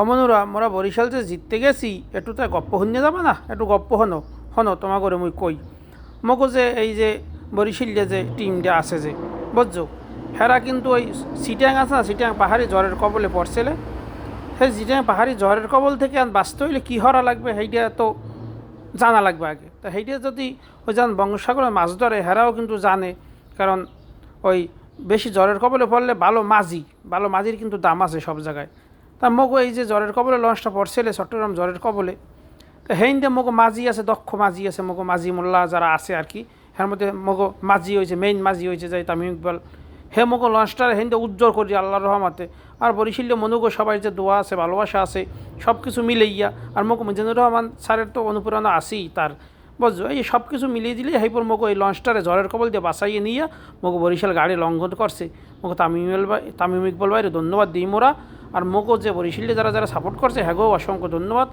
অমনুরা মোরা বরিশাল যে জিততে গেছি, একটু তো গপ্প শুনিয়ে যাবে না? একটু গপ্প হনো হনো তোমা করে মুই কই। মগো যে এই যে বরিশালে যে টিমটা আছে যে, বুঝছ? হেরা কিন্তু ওই সিটিয়াং আছে না, সিটিয়াং পাহাড়ি জ্বরের কবলে পড়ছিলে। সেই সিটিয়াং পাহাড়ি জ্বরের কবল থেকে আন বাঁচতে হইলে কী হরা লাগবে, সেইটা তো জানা লাগবে আগে। তো সেইটা যদি ওই যান বঙ্গোসাগরে মাছ ধরে, হেরাও কিন্তু জানে। কারণ ওই বেশি জ্বরের কবলে পড়লে ভালো মাঝি ভালো মাঝির কিন্তু দাম আছে সব জায়গায়। তা মগো এই যে জ্বরের কবলে লঞ্চটা পড়ছিলে, চট্টগ্রাম জ্বরের কবলে, তো হেইন্দে মগো মাঝি আছে, দক্ষ মাঝি আছে, মগো মাঝি মোল্লা যারা আছে আর কি এর মধ্যে মগো মাঝি হয়েছে মেইন মাঝি হয়েছে যাই তামিম ইকবাল। হে মগো লঞ্চটার হেন্দে উজ্জ্বল করি আল্লাহর রহমাতে, আর বরিশিল্য মনুগো সবাই যে দোয়া আছে, ভালোবাসা আছে সব কিছু মিলে ইয়া। আর মগো মিজানুর রহমান স্যারের তো অনুপ্রেরণা আছেই তার। বুঝছ, এই সব কিছু মিলিয়ে দিলে হাইপর মগো এই লঞ্চটারে ঝড়ের কবল দিয়ে বাঁচাইয়ে নিয়ে মগো বরিশাল গাড়ি লঙ্ঘন করছে। মগো তামিম তামিম ইকবল ভাইরে ধন্যবাদ দিই মোরা। আর মগজে যে বরিশালে যারা যারা সাপোর্ট করছে হ্যাগো অসংখ্য ধন্যবাদ।